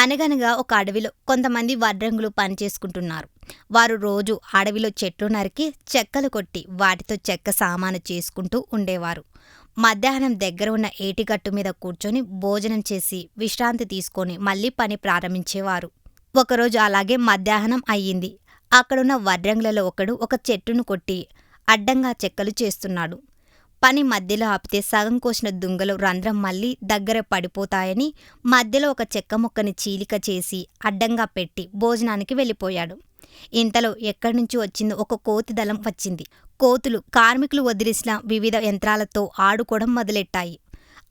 అనగనగా ఒక అడవిలో కొంతమంది వడ్రంగులు పనిచేసుకుంటున్నారు. వారు రోజు అడవిలో చెట్లు నరికి చెక్కలు కొట్టి వాటితో చెక్క సామాను చేసుకుంటూ ఉండేవారు. మధ్యాహ్నం దగ్గర ఉన్న ఏటిగట్టు మీద కూర్చొని భోజనం చేసి విశ్రాంతి తీసుకొని మళ్ళీ పని ప్రారంభించేవారు. ఒకరోజు అలాగే మధ్యాహ్నం అయ్యింది. అక్కడున్న వడ్రంగులలో ఒకడు ఒక చెట్టును కొట్టి అడ్డంగా చెక్కలు చేస్తున్నాడు. పని మధ్యలో ఆపితే సగం కోసిన దుంగలు రంధ్రం మళ్ళీ దగ్గర పడిపోతాయని మధ్యలో ఒక చెక్క ముక్కని చీలిక చేసి అడ్డంగా పెట్టి భోజనానికి వెళ్ళిపోయాడు. ఇంతలో ఎక్కడి నుంచి వచ్చిందో ఒక కోతి దళం వచ్చింది. కోతులు కార్మికులు వదిలేసిన వివిధ యంత్రాలతో ఆడుకోవడం మొదలెట్టాయి.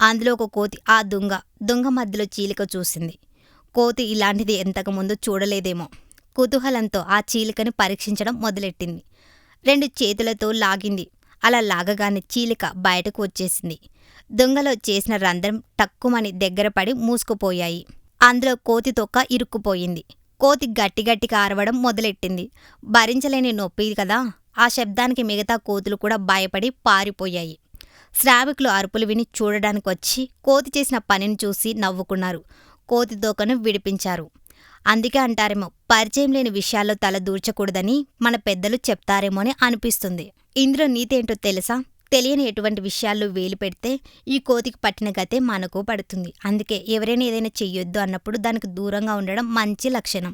అందులో ఒక కోతి ఆ దుంగ దుంగ మధ్యలో చీలిక చూసింది. కోతి ఇలాంటిది ఎంతకుముందు చూడలేదేమో. కుతూహలంతో ఆ చీలికని పరీక్షించడం మొదలెట్టింది. రెండు చేతులతో లాగింది. అలా లాగగానే చీలిక బయటకు వచ్చేసింది. దొంగలో చేసిన రంధ్రం టక్కుమని దగ్గరపడి మూసుకుపోయాయి. అందులో కోతి తొక్క ఇరుక్కుపోయింది. కోతి గట్టిగట్టిగా అరవడం మొదలెట్టింది. భరించలేని నొప్పి కదా. ఆ శబ్దానికి మిగతా కోతులు కూడా భయపడి పారిపోయాయి. శ్రావికులు అరుపులు విని చూడడానికి వచ్చి కోతి చేసిన పనిని చూసి నవ్వుకున్నారు. కోతి తోకను విడిపించారు. అందుకే అంటారేమో పరిచయం లేని విషయాల్లో తల దూర్చకూడదని మన పెద్దలు చెప్తారేమో అని అనిపిస్తుంది. ఇందులో నీతేంటో తెలుసా? తెలియని ఎటువంటి విషయాల్లో వేలు పెడితే ఈ కోతికి పట్టిన గతే మనకు పడుతుంది. అందుకే ఎవరైనా ఏదైనా చెయ్యొద్దు అన్నప్పుడు దానికి దూరంగా ఉండడం మంచి లక్షణం.